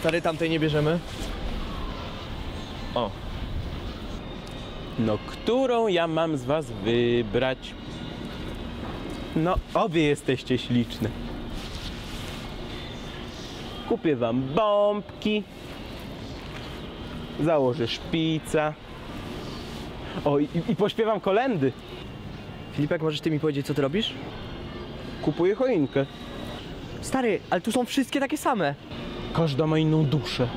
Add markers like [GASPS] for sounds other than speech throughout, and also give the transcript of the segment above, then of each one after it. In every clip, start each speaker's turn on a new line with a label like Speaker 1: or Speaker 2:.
Speaker 1: Stary, tamtej nie bierzemy.
Speaker 2: O. No, którą ja mam z was wybrać? No, obie jesteście śliczne. Kupię wam bombki. Założę szpica. O, i, i pośpiewam kolendy.
Speaker 1: Filipek, możesz ty mi powiedzieć, co ty robisz?
Speaker 2: Kupuję choinkę.
Speaker 1: Stary, ale tu są wszystkie takie same.
Speaker 2: Każda ma inną duszę.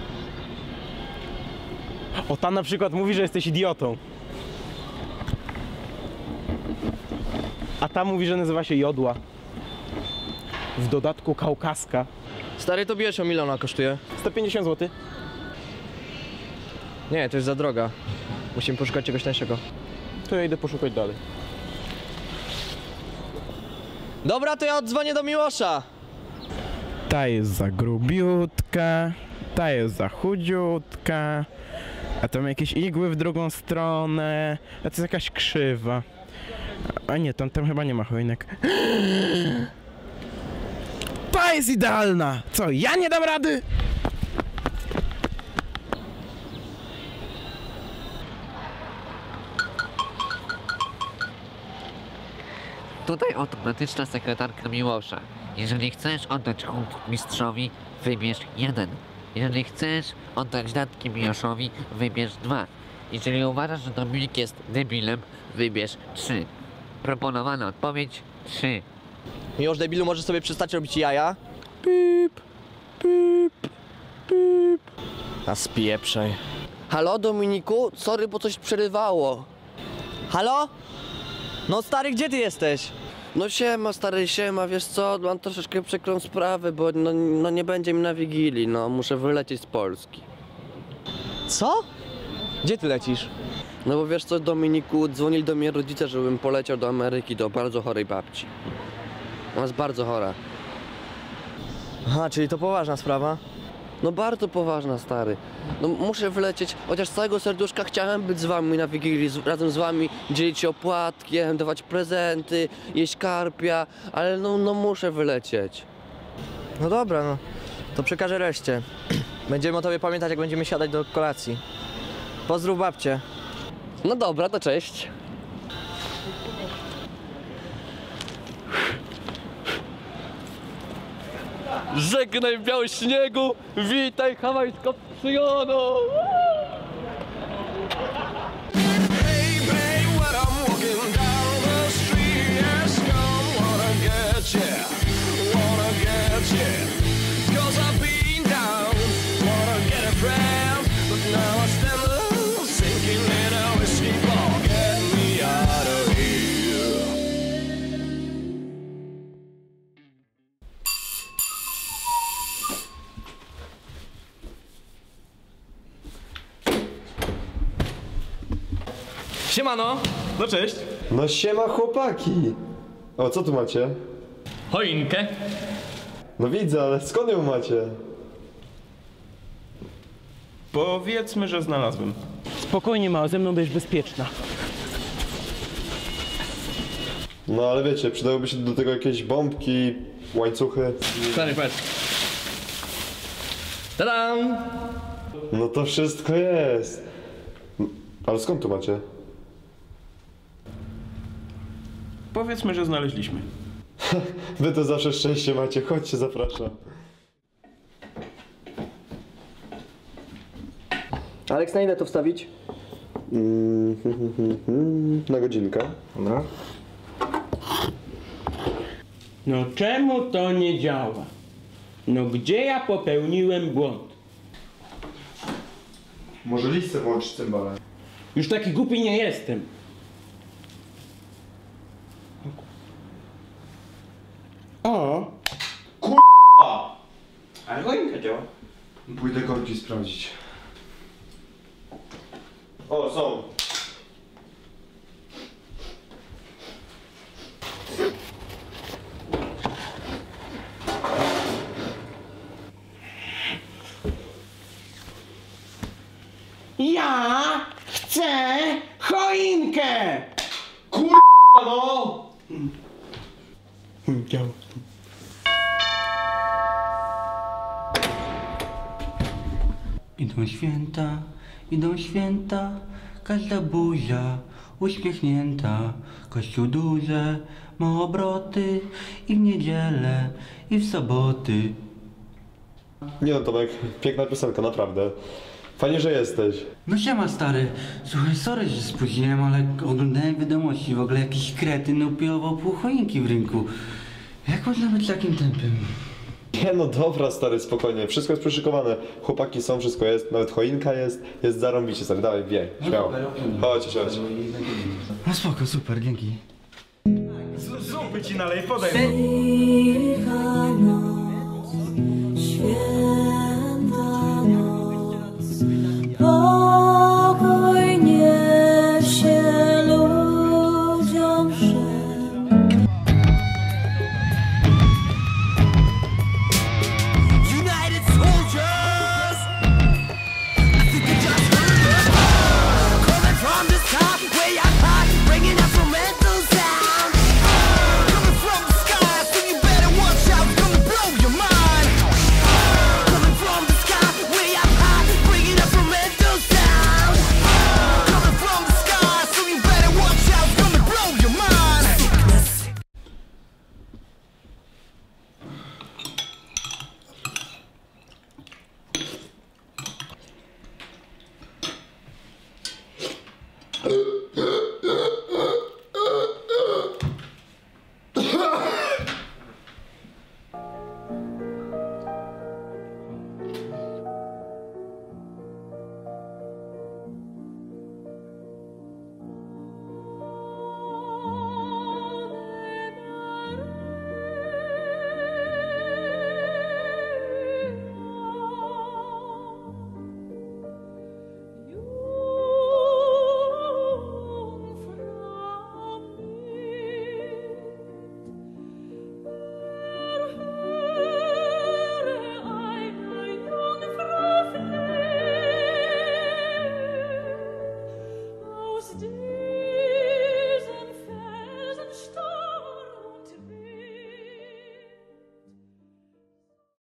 Speaker 2: O, ta na przykład mówi, że jesteś idiotą. A ta mówi, że nazywa się Jodła. W dodatku kaukaska.
Speaker 1: Stary, to bierz, o ile ona kosztuje?
Speaker 2: 150 zł.
Speaker 1: Nie, to jest za droga. Musimy poszukać czegoś tańszego.
Speaker 2: To ja idę poszukać dalej.
Speaker 1: Dobra, to ja odzwonię do Miłosza.
Speaker 2: Ta jest za grubiutka, ta jest za chudziutka, a tam jakieś igły w drugą stronę, a to jest jakaś krzywa. A nie, tam, tam chyba nie ma choinek. [GASPS] Ta jest idealna! Co, ja nie dam rady?
Speaker 3: Tutaj automatyczna sekretarka Miłosza. Jeżeli chcesz oddać hołd mistrzowi, wybierz jeden. Jeżeli chcesz oddać datki Miłoszowi, wybierz dwa. Jeżeli uważasz, że Dominik jest debilem, wybierz trzy. Proponowana odpowiedź trzy.
Speaker 1: Miłosz debilu, możesz sobie przestać robić jaja?
Speaker 2: Pip, pip, pip.
Speaker 1: A spieprzaj. Halo, Dominiku? Sorry, bo coś przerywało. Halo? No stary, gdzie ty jesteś?
Speaker 4: No siema, stary, siema, wiesz co, mam troszeczkę przekrą sprawę, bo no, no nie będzie mi na Wigilii, no, muszę wylecieć z Polski.
Speaker 1: Co? Gdzie ty lecisz?
Speaker 4: No bo wiesz co, Dominiku, dzwonili do mnie rodzice, żebym poleciał do Ameryki, do bardzo chorej babci. Ona jest bardzo chora.
Speaker 1: Aha, czyli to poważna sprawa.
Speaker 4: No bardzo poważna, stary. No muszę wlecieć, chociaż z całego serduszka chciałem być z wami na Wigilii, z, razem z wami dzielić się opłatkiem, dawać prezenty, jeść karpia, ale no, no muszę wylecieć.
Speaker 1: No dobra, no. To przekażę reszcie. [CLEARS THROAT] Będziemy o tobie pamiętać, jak będziemy siadać do kolacji. Pozdrów babcię.
Speaker 4: No dobra, to cześć.
Speaker 1: Żegnaj w śniegu, witaj hawajsko przyjono! Siemano!
Speaker 5: No cześć.
Speaker 6: No siema chłopaki! O, co tu macie?
Speaker 5: Choinkę.
Speaker 6: No widzę, ale skąd ją macie?
Speaker 5: Powiedzmy, że znalazłem.
Speaker 2: Spokojnie, mała, ze mną będziesz bezpieczna.
Speaker 6: No ale wiecie, przydałyby się do tego jakieś bombki, łańcuchy.
Speaker 1: Stary, patrz. Tadam!
Speaker 6: No to wszystko jest. Ale skąd tu macie?
Speaker 5: Powiedzmy, że znaleźliśmy. [LAUGHS]
Speaker 6: Wy to zawsze szczęście macie, chodźcie, zapraszam.
Speaker 1: Aleks, na ile to wstawić?
Speaker 6: Mm, hmm, hmm, hmm, Na godzinkę. Dobra.
Speaker 2: No czemu to nie działa? No gdzie ja popełniłem błąd?
Speaker 6: Może listę włączyć cymbale.
Speaker 2: Już taki głupi nie jestem. O! Kurwa! Ale choinka działa.
Speaker 6: Pójdę korki sprawdzić. O, są.
Speaker 2: Ja chcę choinkę!
Speaker 6: no!
Speaker 2: Działa.
Speaker 7: Idą święta, idą święta, każda buzia uśmiechnięta. Kościół duże, ma obroty i w niedzielę, i w soboty.
Speaker 6: Nie no Tomek, piękna piosenka, naprawdę. Fajnie, że jesteś.
Speaker 7: No siema stary, słuchaj, sorry, że spóźniłem, ale oglądałem wiadomości, w ogóle jakiś kretyn upiował pół choinki w rynku. Jak można być takim tempem?
Speaker 6: Nie no dobra stary, spokojnie, wszystko jest przyszykowane. Chłopaki są, wszystko jest, nawet choinka jest, jest zarąbicie stary, dawaj, bieg, śmiało. Chodź, chodź.
Speaker 7: No spoko, super, dzięki.
Speaker 5: Zupy ci nalej, podaj.